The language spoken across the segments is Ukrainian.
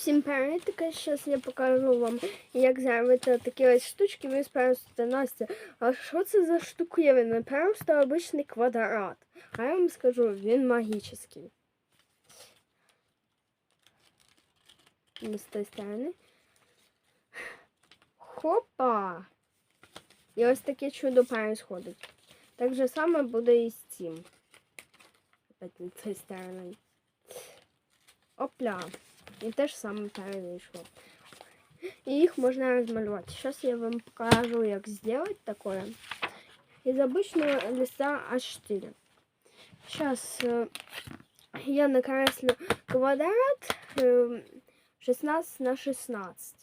Всім привітки, зараз я покажу вам, як зробити такі ось штучки. Ви спросите, Настя, а що це за штуковина? Просто обичний квадрат. А я вам скажу, він магічний. Не з тої сторони. Хопа! І ось таке чудо происходить. Так же саме буде і з цим. Опять не з цієї сторони. Опля. І те ж саме перейшло. І їх можна розмалювати. Зараз я вам покажу, як зробити таке. Из обычного листа А4. Сейчас я накреслю квадрат э, 16 на 16.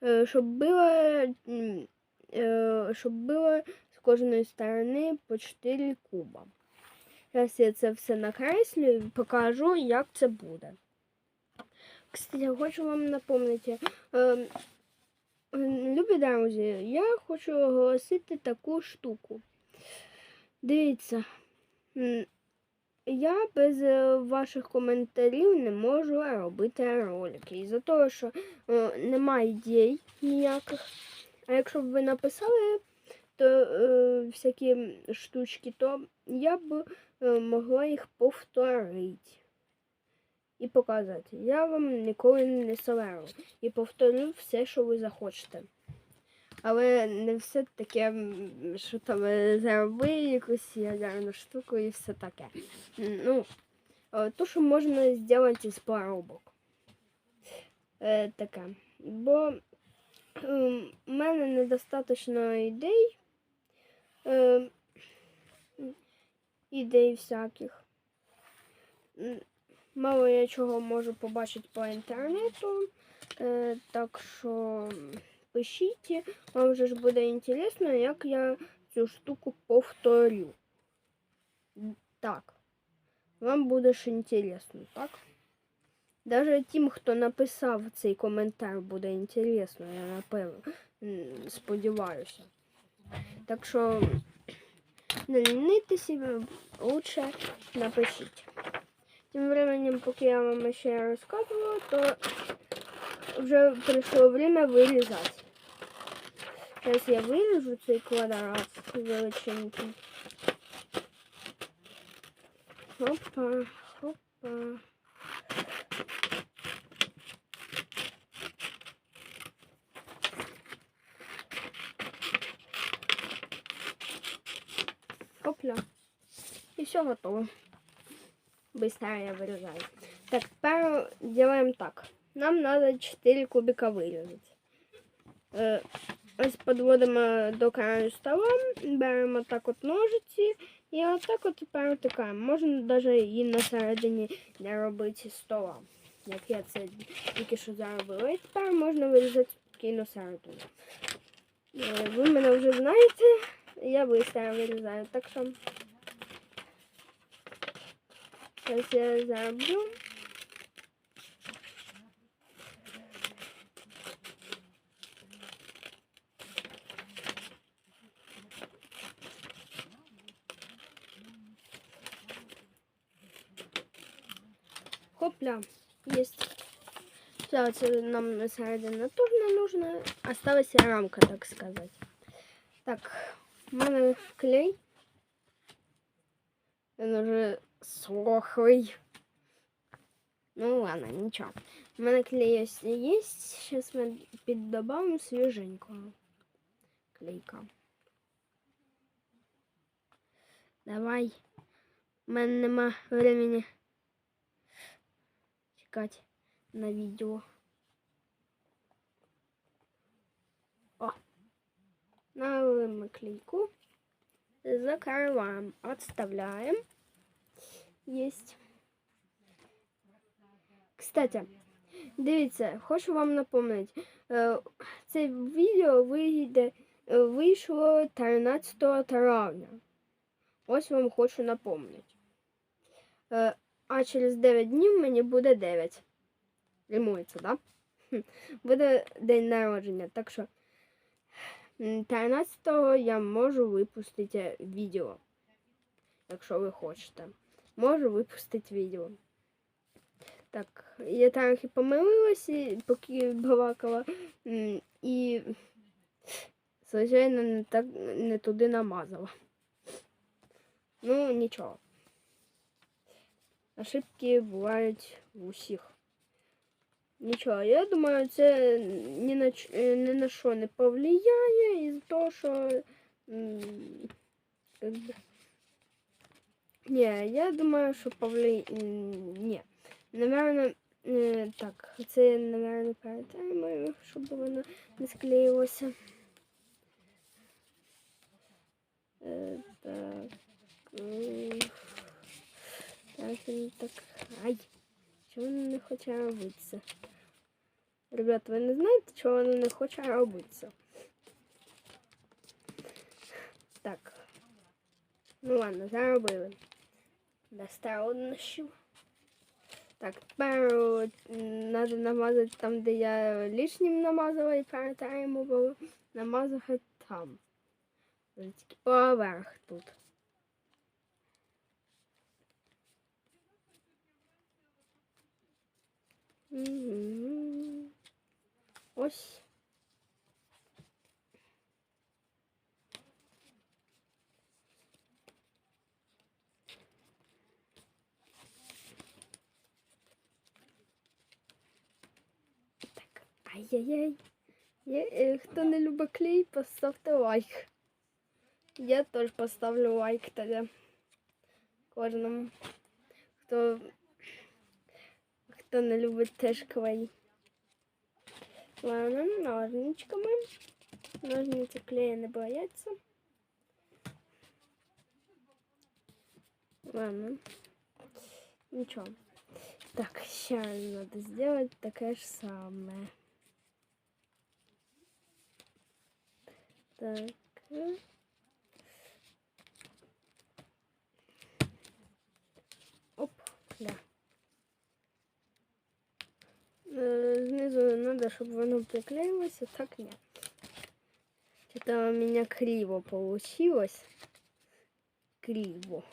Э, щоб було, м, э, щоб було з кожної сторони по 4 куба. Зараз я це все накреслю і покажу, як це буде. Кстати, я хочу вам напомнити, е, любі друзі, я хочу оголосити таку штуку. Дивіться, я без е, ваших коментарів не можу робити ролики. Із-за того, що е, немає ідей ніяких. А якщо б ви написали то, е, всякі штучки, то я б могла їх повторити і показати. Я вам ніколи не соверу і повторю все, що ви захочете. Але не все таке, що там зароби якусь ядерну штуку і все таке. Ну, е, то, що можна зробити з поробок. Е, таке. Бо ем, у мене недостатньо ідей. Е, ідей всяких. Мало я чого можу побачити по інтернету. Е, так що пишіть, вам вже ж буде інтересно, як я цю штуку повторю. Так. Вам буде ж інтересно, так? Даже тим, хто написав цей коментар, буде інтересно, я напевно сподіваюся. Так що не лінитися, лучше напишіть. Тем временем, пока я вам еще рассказывала, то уже пришло время вырезать. Сейчас я вырежу цей квадрат величенький. Хопа, хопа. Хопля. И все готово. Быстро я вырезаю. Так, теперь делаем так. Нам надо 4 кубика вирізати. Е, ось підводимо до краю стола, беремо так от ножиці і отак от тепер втикаємо. Можна навіть і на середині не робити стола. Як я це тільки що заробила. І тепер можна вирізати спокійно середину. Е, ви мене вже знаєте, я швидко вирізаю. Так що Зараз я зароблю. Хопля, есть. Це нам на не нужно. Осталась рамка, так сказать. Так, у клей. Він уже сохлый. Ну ладно, ничего. У мене клей є. Сейчас ми піддобавимо свіженького. Клейка. Давай. У мене нема времени чекати на відео. О! Налили клейку. Закрываем, отставляем. Есть. Кстати, дивіться, хочу вам напомнити. е, Це відео вийде, е, вийшло 13 травня. Ось вам хочу напомнити. Е, А через 9 днів мені буде 9. Римується? Да? Буде день народження. Так що м, 13 я можу випустити відео. Якщо ви хочете. Можу випустити відео. Так, я трохи помилилася, поки балакала, і, звичайно, не, так, не туди намазала. Ну, нічого. Ошибки бувають у всіх. Нічого, я думаю, це ні на, е, ні на що не повлияє із того, що. как би, ні, я думаю, що повлияє. Ні. Наверно, е, так, це, наверно, перетаємо, щоб воно не склеїлося. Е, так. е, Так, так. Ай! Чого воно не хоче робитися? Ребята, ви не знаєте, чого воно не хоче робитися? Так. Ну ладно, заробили. Достав нощу. Так, тепер треба намазати там, де я лишнім намазала і перетаємо було. Намазати там. Тільки поверх тут. Ось. Так, ай-яй-яй. Е, Хто не любить клей, поставте лайк. Я теж поставлю лайк тоді. Кожному. Хто, хто не любить теж клей. Ладно, ножничками. Ножниці клея не бояться. Ладно. Ничего. Так, сейчас надо сделать такое же самое. Так. Оп, да. Знизу надо, чтобы оно приклеилось, а так нет. Что-то у меня криво получилось. Криво.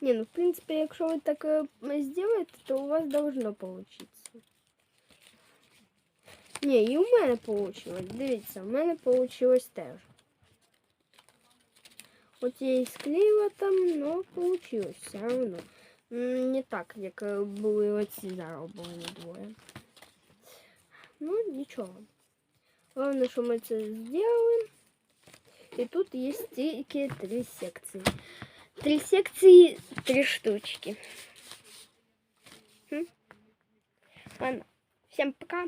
Не, ну в принципе, якщо ви так е, зробите, то у вас должно получиться. Ні, і у мене вийшло. Дивіться, у мене вийшло теж. От я і склеїла там, але вийшло все одно. М, Не так, як е, були оці зароблені двоє. Ну, нічого. Головне, що ми це зробили. І тут є тільки три секції. Три секции, три штучки. Хм. Ладно, всем пока.